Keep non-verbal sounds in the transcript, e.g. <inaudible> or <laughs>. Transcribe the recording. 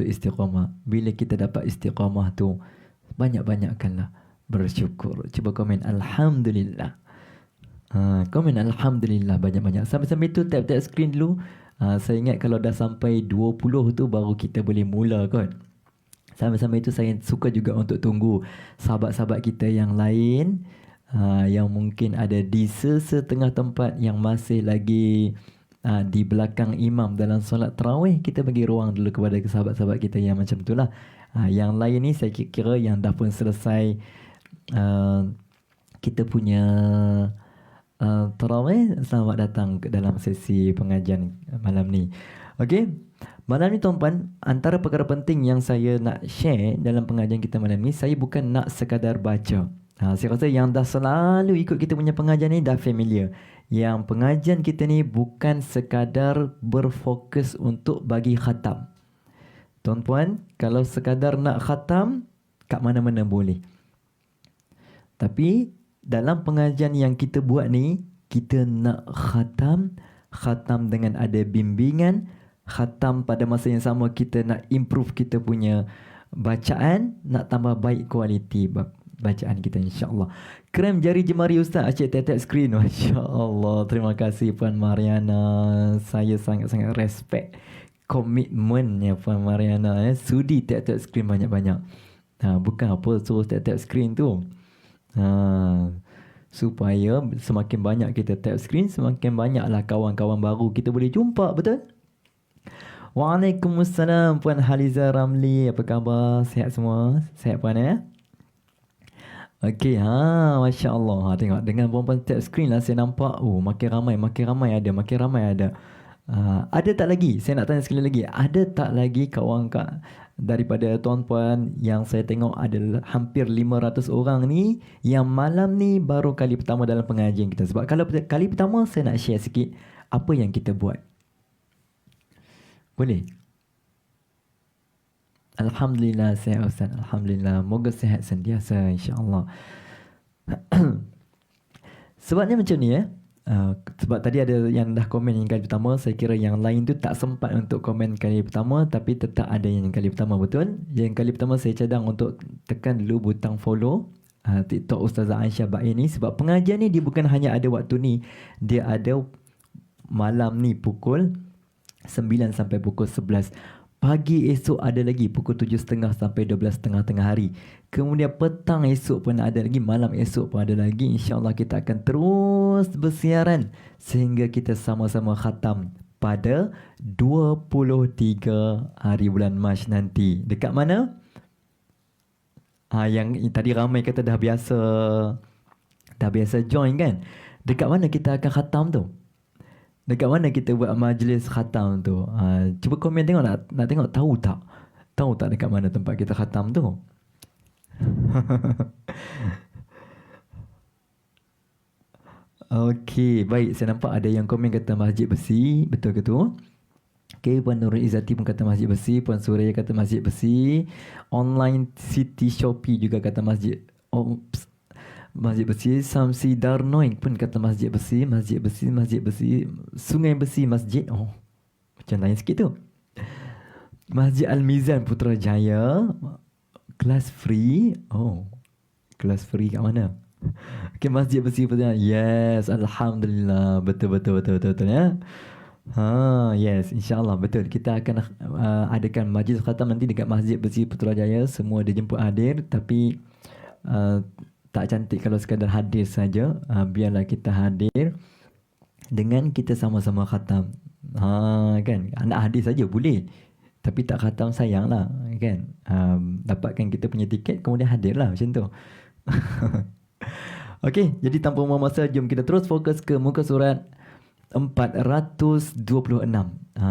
untuk istiqamah. Bila kita dapat istiqamah tu, banyak-banyakkanlah bersyukur. Cuba komen Alhamdulillah. Ha, komen Alhamdulillah banyak-banyak. Sampai-sampai tu tap-tap screen dulu. Ha, saya ingat kalau dah sampai 20 tu baru kita boleh mula kan. Sampai-sampai itu saya suka juga untuk tunggu sahabat-sahabat kita yang lain uh, yang mungkin ada di sesetengah tempat yang masih lagi uh, di belakang imam dalam solat tarawih kita bagi ruang dulu kepada sahabat-sahabat kita yang macam itulah. Uh, yang lain ni saya kira yang dah pun selesai uh, kita punya uh, tarawih selamat datang ke dalam sesi pengajian malam ni. Okey. Malam ni tuan-puan, antara perkara penting yang saya nak share dalam pengajian kita malam ni, saya bukan nak sekadar baca. Ha, saya rasa yang dah selalu ikut kita punya pengajian ni dah familiar. Yang pengajian kita ni bukan sekadar berfokus untuk bagi khatam. Tuan-puan, kalau sekadar nak khatam, kat mana-mana boleh. Tapi dalam pengajian yang kita buat ni, kita nak khatam, khatam dengan ada bimbingan, khatam pada masa yang sama kita nak improve kita punya bacaan nak tambah baik kualiti bacaan kita insya-Allah. Krem jari jemari ustaz acik tap screen <laughs> masya-Allah. Terima kasih puan Mariana. Saya sangat-sangat respect komitmennya puan Mariana eh sudi tap tap screen banyak-banyak. Ha bukan apa suruh tap tap screen tu. Ha supaya semakin banyak kita tap screen semakin banyaklah kawan-kawan baru kita boleh jumpa betul? Waalaikumsalam Puan Haliza Ramli Apa khabar? Sihat semua? Sihat Puan ya? Okey, ha, Masya Allah ha, Tengok, dengan perempuan tap screen lah Saya nampak, oh makin ramai, makin ramai ada Makin ramai ada uh, Ada tak lagi? Saya nak tanya sekali lagi Ada tak lagi kawan kak Daripada tuan-puan yang saya tengok ada hampir 500 orang ni Yang malam ni baru kali pertama dalam pengajian kita Sebab kalau kali pertama saya nak share sikit Apa yang kita buat boleh? Alhamdulillah sehat Ustaz. Alhamdulillah. Moga sehat sentiasa insya-Allah. <clears throat> Sebabnya macam ni eh. Uh, sebab tadi ada yang dah komen yang kali pertama Saya kira yang lain tu tak sempat untuk komen kali pertama Tapi tetap ada yang kali pertama betul Yang kali pertama saya cadang untuk tekan dulu butang follow uh, TikTok Ustazah Aisyah Baik ni Sebab pengajian ni dia bukan hanya ada waktu ni Dia ada malam ni pukul 9 sampai pukul 11 Pagi esok ada lagi pukul 7.30 sampai 12.30 tengah hari. Kemudian petang esok pun ada lagi, malam esok pun ada lagi. InsyaAllah kita akan terus bersiaran sehingga kita sama-sama khatam pada 23 hari bulan Mac nanti. Dekat mana? Ha, yang tadi ramai kata dah biasa dah biasa join kan? Dekat mana kita akan khatam tu? Dekat mana kita buat majlis khatam tu? Ha, cuba komen tengok nak, nak tengok tahu tak? Tahu tak dekat mana tempat kita khatam tu? <laughs> Okey, baik. Saya nampak ada yang komen kata Masjid Besi. Betul ke tu? Okey, Puan Nurul Izzati pun kata Masjid Besi. Puan Suraya kata Masjid Besi. Online City Shopee juga kata Masjid. Oh, Masjid Besi Samsi Darnoin pun kata Masjid Besi Masjid Besi Masjid Besi Sungai Besi Masjid Oh Macam lain sikit tu Masjid Al-Mizan Putrajaya Kelas free Oh Kelas free kat mana Okay Masjid Besi Putrajaya Yes Alhamdulillah Betul betul betul betul, betul ya Ha, yes, insyaAllah betul. Kita akan uh, adakan majlis khatam nanti dekat Masjid Besi Putrajaya. Semua dijemput hadir tapi uh, tak cantik kalau sekadar hadir saja. Uh, biarlah kita hadir dengan kita sama-sama khatam. Ha kan? Nak hadir saja boleh. Tapi tak khatam sayanglah kan? Um, dapatkan kita punya tiket kemudian hadirlah macam tu. <laughs> Okey, jadi tanpa membuang masa, jom kita terus fokus ke muka surat 426. Ha,